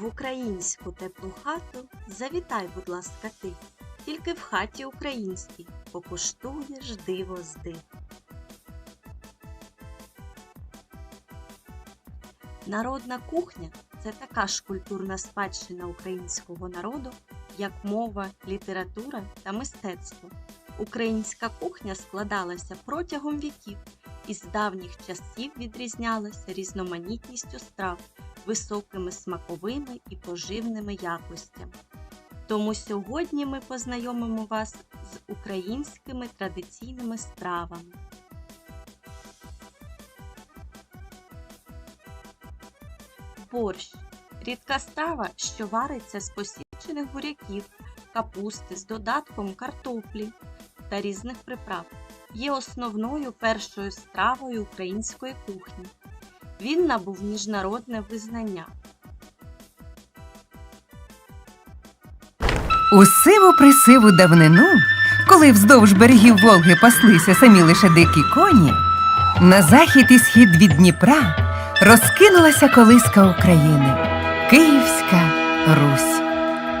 В українську теплу хату завітай, будь ласка, ти. Тільки в хаті українській покуштуєш диво з див. Народна кухня це така ж культурна спадщина українського народу, як мова, література та мистецтво. Українська кухня складалася протягом віків і з давніх часів відрізнялася різноманітністю страв, високими смаковими і поживними якостями. Тому сьогодні ми познайомимо вас з українськими традиційними стравами. Борщ рідка страва, що вариться з посічених буряків, капусти з додатком картоплі та різних приправ. Є основною першою стравою української кухні. Він набув міжнародне визнання. У сиву присиву давнину, коли вздовж берегів Волги паслися самі лише дикі коні, на захід і схід від Дніпра розкинулася колиска України Київська Русь.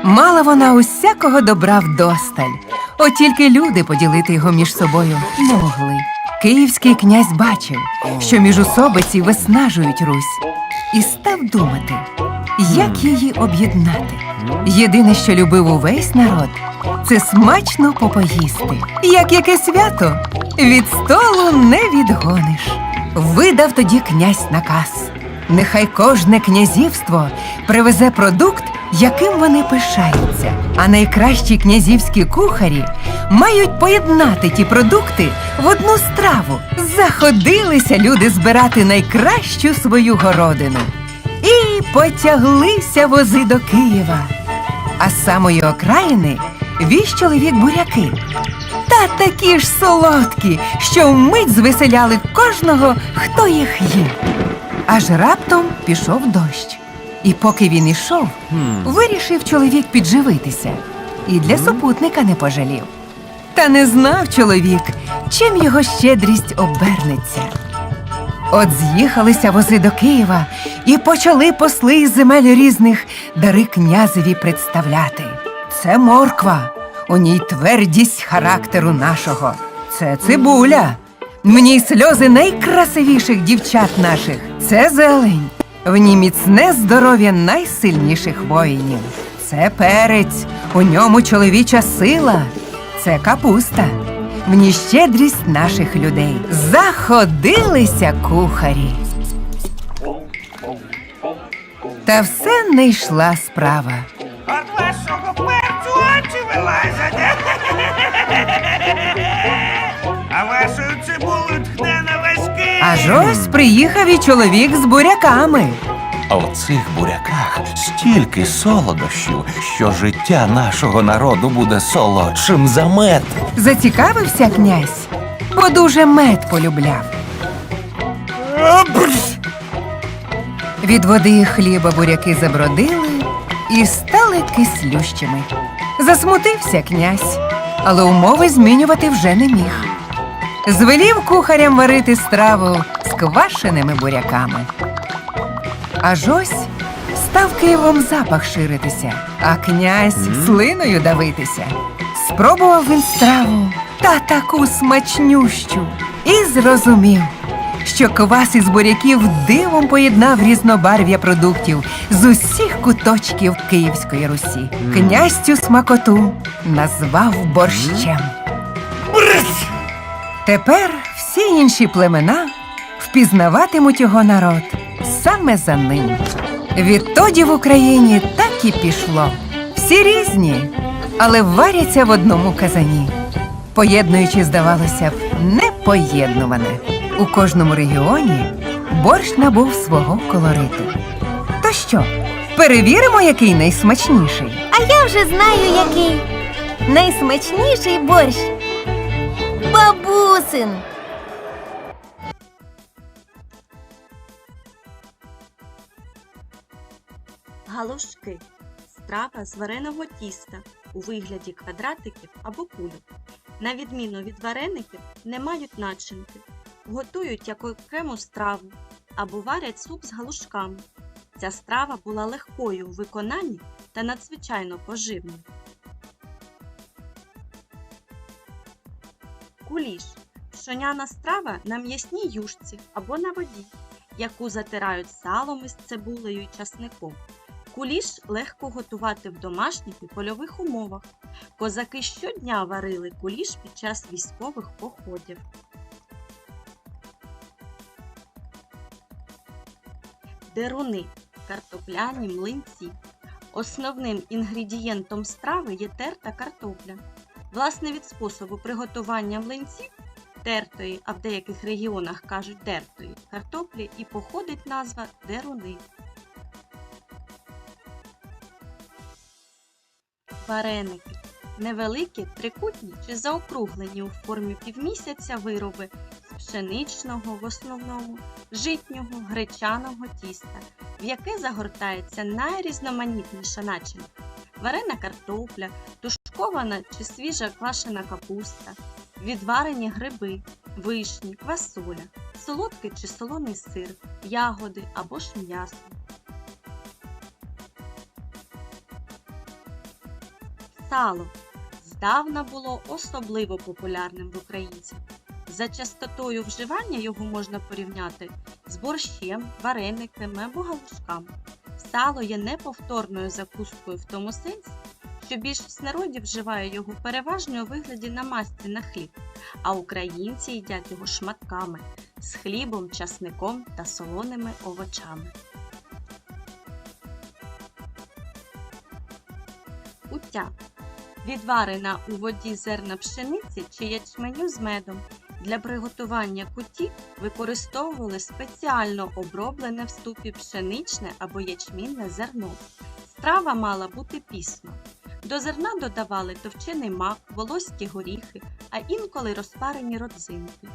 Мала вона усякого добра вдосталь, от тільки люди поділити його між собою могли. Київський князь бачив, що міжусобиці виснажують Русь, і став думати, як її об'єднати. Єдине, що любив увесь народ, це смачно попоїсти. Як яке свято від столу не відгониш. Видав тоді князь наказ. Нехай кожне князівство привезе продукт, яким вони пишаються. А найкращі князівські кухарі мають поєднати ті продукти в одну страву. Заходилися люди збирати найкращу свою городину. І потяглися вози до Києва. А з самої окраїни віз чоловік буряки. Та такі ж солодкі, що вмить звеселяли кожного, хто їх їв. Аж раптом пішов дощ. І поки він ішов, вирішив чоловік підживитися. І для супутника не пожалів. Та не знав чоловік, чим його щедрість обернеться. От з'їхалися вози до Києва і почали посли із земель різних дари князеві представляти. Це морква, у ній твердість характеру нашого. Це цибуля. В ній сльози найкрасивіших дівчат наших. Це зелень. В ній міцне здоров'я найсильніших воїнів. Це перець, у ньому чоловіча сила. Це капуста. В ній щедрість наших людей. Заходилися кухарі. Та все не йшла справа. Аж ось приїхав і чоловік з буряками. А в цих буряках стільки солодощів, що життя нашого народу буде солодшим за мед. Зацікавився князь, бо дуже мед полюбляв. Від води і хліба буряки забродили і стали кислющими. Засмутився князь, але умови змінювати вже не міг. Звелів кухарям варити страву з квашеними буряками. Аж ось став Києвом запах ширитися, а князь слиною давитися. Спробував він страву та таку смачнющу і зрозумів, що квас із буряків дивом поєднав різнобарв'я продуктів з усіх куточків Київської Русі. Князь цю смакоту назвав борщем. Тепер всі інші племена впізнаватимуть його народ саме за ним. Відтоді в Україні так і пішло. Всі різні, але варяться в одному казані, поєднуючи, здавалося б, непоєднуване. У кожному регіоні борщ набув свого колориту. То що, перевіримо, який найсмачніший? А я вже знаю, який найсмачніший борщ. Бабусин. Галушки страва з вареного тіста у вигляді квадратиків або кульок. На відміну від вареників, не мають начинки. Готують як окрему страву або варять суп з галушками. Ця страва була легкою у виконанні та надзвичайно поживною. Куліш пшоняна страва на м'ясній юшці або на воді, яку затирають салом із цибулею і часником. Куліш легко готувати в домашніх і польових умовах. Козаки щодня варили куліш під час військових походів. Деруни картопляні млинці. Основним інгредієнтом страви є терта картопля. Власне від способу приготування млинців тертої, а в деяких регіонах кажуть дертої картоплі і походить назва деруни. Вареники невеликі, трикутні чи заокруглені у формі півмісяця вироби з пшеничного в основному, житнього, гречаного тіста, в яке загортається найрізноманітніша начинка. Варена картопля, тушкована чи свіжа квашена капуста, відварені гриби, вишні, квасоля, солодкий чи солоний сир, ягоди або ж м'ясо. Сало здавна було особливо популярним в українців. За частотою вживання його можна порівняти з борщем, варениками або галушками. Сало є неповторною закускою в тому сенсі, що більшість народів вживає його переважно у вигляді намазки на хліб, а українці їдять його шматками з хлібом, часником та солоними овочами. Куття відварена у воді зерна пшениці чи ячменю з медом. Для приготування куті використовували спеціально оброблене в ступі пшеничне або ячмінне зерно. Страва мала бути пісна. До зерна додавали товчений мак, волоські горіхи, а інколи розпарені родзинки.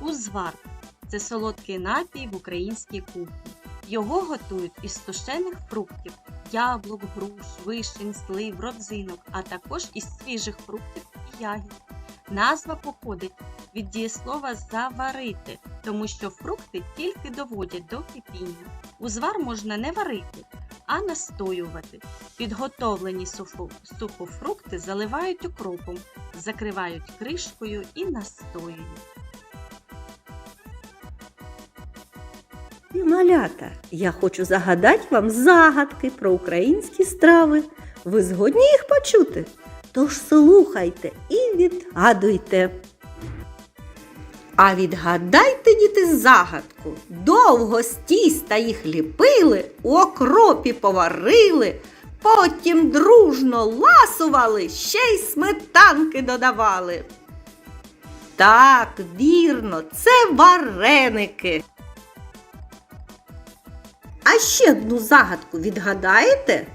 Узвар це солодкий напій в українській кухні. Його готують із сушених фруктів, яблук, груш, вишень, слив, родзинок, а також із свіжих фруктів і ягід. Назва походить від дієслова заварити, тому що фрукти тільки доводять до кипіння. Узвар можна не варити, а настоювати. Підготовлені сухофрукти заливають укропом, закривають кришкою і настоюють. Малята, я хочу загадати вам загадки про українські страви. Ви згодні їх почути? Тож слухайте і відгадуйте. А відгадайте, діти, загадку. Довго з тіста їх ліпили, у окропі поварили, потім дружно ласували, ще й сметанки додавали. Так, вірно, це вареники. А ще одну загадку відгадаєте?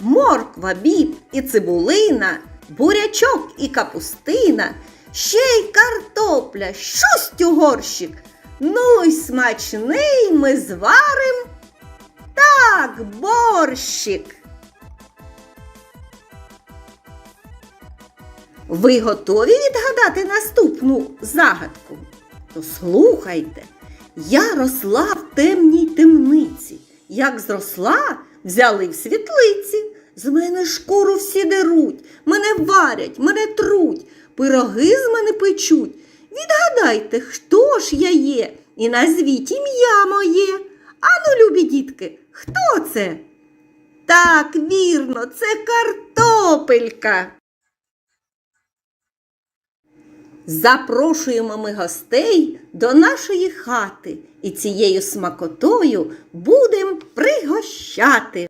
Морква, біб і цибулина, бурячок і капустина, ще й картопля, шусть у горщик. Ну й смачний ми зварим. Так, борщик. Ви готові відгадати наступну загадку? То слухайте. Я росла в темній темниці. Як зросла, взяли в світлиці. З мене шкуру всі деруть, мене варять, мене труть, пироги з мене печуть. Відгадайте, хто ж я є, і назвіть ім'я моє. Ану, любі дітки, хто це? Так, вірно, це картопелька. Запрошуємо ми гостей до нашої хати і цією смакотою будем пригощати.